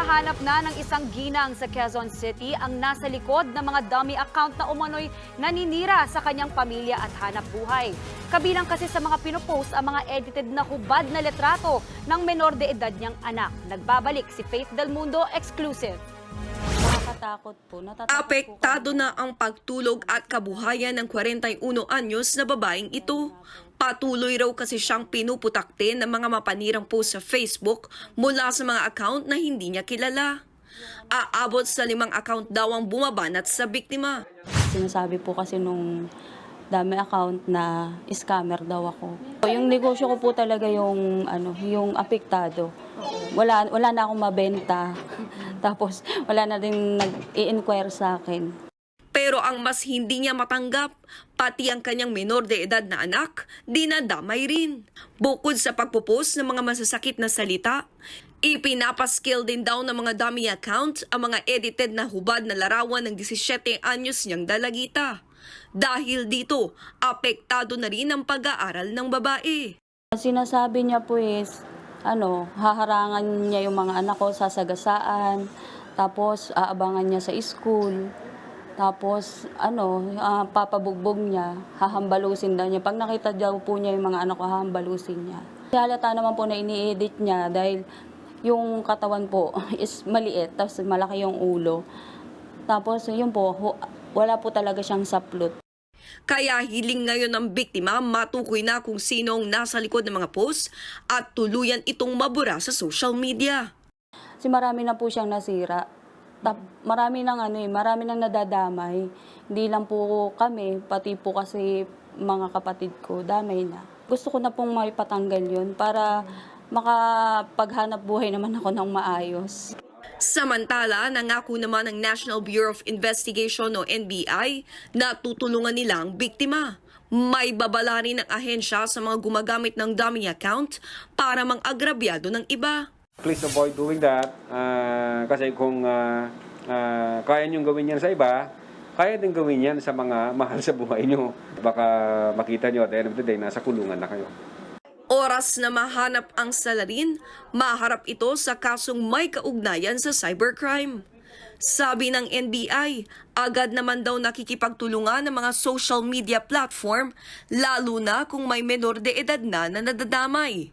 Hinahanap na ng isang ginang sa Quezon City ang nasa likod ng mga dummy account na umano'y naninira sa kanyang pamilya at hanap buhay. Kabilang kasi sa mga pinopost ang mga edited na hubad na letrato ng menor de edad niyang anak. Nagbabalik si Faith Del Mundo exclusive. Nakakatakot po. Natatakot po Apektado kami. na ang pagtulog at kabuhayan ng 41 anyos na babaeng ito. Patuloy raw kasi siyang pinuputakte ng mga mapanirang post sa Facebook mula sa mga account na hindi niya kilala. Aabot sa limang account daw ang bumabanat sa biktima. Sinasabi po kasi nung dami account na scammer daw ako. Yung negosyo ko po talaga yung ano, yung apektado. Wala wala na akong mabenta. Tapos wala na din nag-i-inquire sa akin. Pero ang mas hindi niya matanggap, pati ang kanyang menor de edad na anak, dinadamay rin. Bukod sa pagpupost ng mga masasakit na salita, ipinapaskill din daw ng mga dummy account ang mga edited na hubad na larawan ng 17 anyos niyang dalagita. Dahil dito, apektado na rin ang pag-aaral ng babae. Sinasabi niya po is, ano, haharangan niya yung mga anak ko sa sagasaan, tapos aabangan niya sa school, tapos ano, ah, papabugbog niya, hahambalusin daw niya. Pag nakita daw po niya yung mga anak ko, hahambalusin niya. Halata naman po na ini-edit niya dahil yung katawan po is maliit, tapos malaki yung ulo. Tapos yun po, hu- wala po talaga siyang saplot. Kaya hiling ngayon ng biktima matukoy na kung sino ang nasa likod ng mga post at tuluyan itong mabura sa social media. Kasi marami na po siyang nasira. Tap, marami nang ano eh, marami nang nadadamay. Hindi lang po kami, pati po kasi mga kapatid ko, damay na. Gusto ko na pong maipatanggal yun para makapaghanap buhay naman ako ng maayos. Samantala, nangako naman ng National Bureau of Investigation o NBI na tutulungan nila ang biktima. May babala rin ng ahensya sa mga gumagamit ng dummy account para mang-agrabyado ng iba. Please avoid doing that ah, kasi kung ah, ah, kaya niyong gawin yan sa iba, kaya din gawin yan sa mga mahal sa buhay niyo. Baka makita niyo at the end of the day, nasa kulungan na kayo. Oras na mahanap ang salarin, maharap ito sa kasong may kaugnayan sa cybercrime. Sabi ng NBI, agad naman daw nakikipagtulungan ng mga social media platform, lalo na kung may menor de edad na na nadadamay.